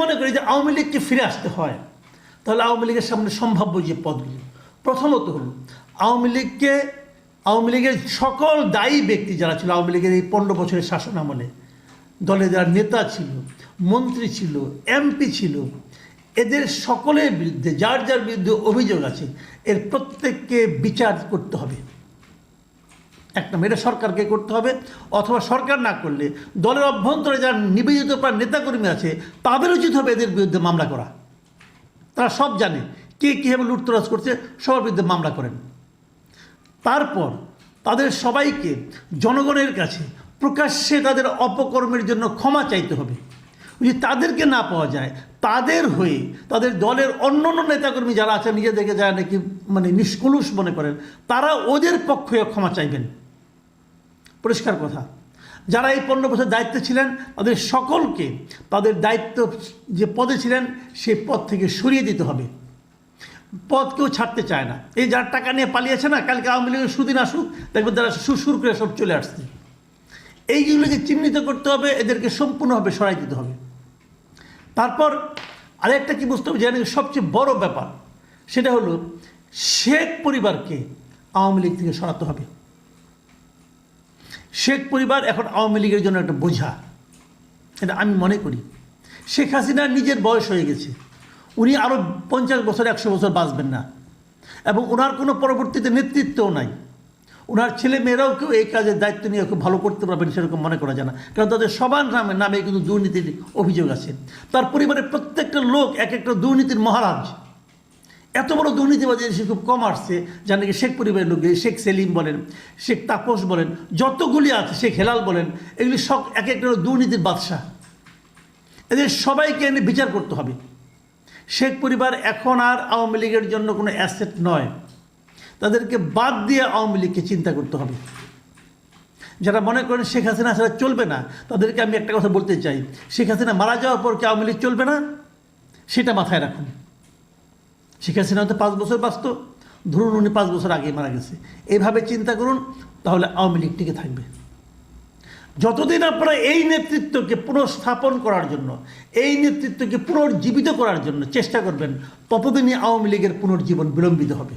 মনে করি যে আওয়ামী লীগকে ফিরে আসতে হয়, তাহলে আওয়ামী লীগের সামনে সম্ভাব্য যে পদগুলি। প্রথমত হলো, আওয়ামী লীগকে, আওয়ামী লীগের সকল দায়ী ব্যক্তি যারা ছিল, আওয়ামী লীগের এই পনেরো বছরের শাসন আমলে, দলে যারা নেতা ছিল, মন্ত্রী ছিল, এমপি ছিল, এদের সকলের বিরুদ্ধে, যার যার বিরুদ্ধে অভিযোগ আছে, এর প্রত্যেককে বিচার করতে হবে। এক নম্বর এটা সরকারকে করতে হবে, অথবা সরকার না করলে দলের অভ্যন্তরে যারা নিবেদিত প্রাণ নেতাকর্মী আছে, তাদের উচিত হবে এদের বিরুদ্ধে মামলা করা। তারা সব জানে কে কীভাবে লুটতরাজ করছে, সবার বিরুদ্ধে মামলা করেন। তারপর তাদের সবাইকে জনগণের কাছে প্রকাশ্যে তাদের অপকর্মের জন্য ক্ষমা চাইতে হবে। যদি তাদেরকে না পাওয়া যায়, তাদের হয়ে তাদের দলের অন্য অন্য নেতাকর্মী যারা আছে নিজেদেরকে যারা নাকি মানে নিষ্কলুষ মনে করেন, তারা ওদের পক্ষে ক্ষমা চাইবেন। পরিষ্কার কথা। যারা এই পনেরো বছর দায়িত্বে ছিলেন, তাদের সকলকে তাদের দায়িত্ব যে পদে ছিলেন, সেই পদ থেকে সরিয়ে দিতে হবে। পদ কেউ ছাড়তে চায় না। এই যার টাকা নিয়ে পালিয়েছে না, কালকে আওয়ামী লীগের সুদিন আসুক, দেখবেন তারা সুরসুর করে সব চলে আসছে। এইগুলোকে চিহ্নিত করতে হবে, এদেরকে সম্পূর্ণভাবে সরাই দিতে হবে। তারপর আরেকটা কি বুঝতে হবে যে সবচেয়ে বড় ব্যাপার, সেটা হলো শেখ পরিবারকে আওয়ামী লীগ থেকে সরাতে হবে। শেখ পরিবার এখন আওয়ামী লীগের জন্য একটা বোঝা। এটা আমি মনে করি। শেখ হাসিনার নিজের বয়স হয়ে গেছে। উনি আরও পঞ্চাশ বছর, একশো বছর বাঁচবেন না। এবং ওনার কোনো পরবর্তীতে নেতৃত্বও নাই। ওনার ছেলে মেয়েরাও কেউ এই কাজের দায়িত্ব নিয়ে খুব ভালো করতে পারবেন সেরকম মনে করা যায় না। কারণ তাদের সবার নামে নামে কিন্তু দুর্নীতির অভিযোগ আছে। তার পরিবারের প্রত্যেকটা লোক এক একটা দুর্নীতির মহারাজ। এত বড় দুর্নীতিবাদী দেশে খুব কম আসছে, যার নাকি শেখ পরিবারের লোক শেখ সেলিম বলেন, শেখ তাপস বলেন, যতগুলি আছে, শেখ হেলাল বলেন, এগুলি সব এক একটা দুর্নীতির বাদশাহ। এদের সবাইকে এনে বিচার করতে হবে। শেখ পরিবার এখন আর আওয়ামী লীগের জন্য কোনো অ্যাসেট নয়। তাদেরকে বাদ দিয়ে আওয়ামী লীগকে চিন্তা করতে হবে। যারা মনে করেন শেখ হাসিনা ছাড়া চলবে না, তাদেরকে আমি একটা কথা বলতে চাই। শেখ হাসিনা মারা যাওয়ার পর কি আওয়ামী লীগ চলবে না? সেটা মাথায় রাখুন। শেখ হাসিনা হয়তো পাঁচ বছর বাঁচত, ধরুন উনি পাঁচ বছর আগে মারা গেছে। এভাবে চিন্তা করুন, তাহলে আওয়ামী লীগ টিকে থাকবে। যতদিন আপনারা এই নেতৃত্বকে পুনঃস্থাপন করার জন্য, এই নেতৃত্বকে পুনর্জীবিত করার জন্য চেষ্টা করবেন, ততদিনই আওয়ামী লীগের পুনর্জীবন বিলম্বিত হবে।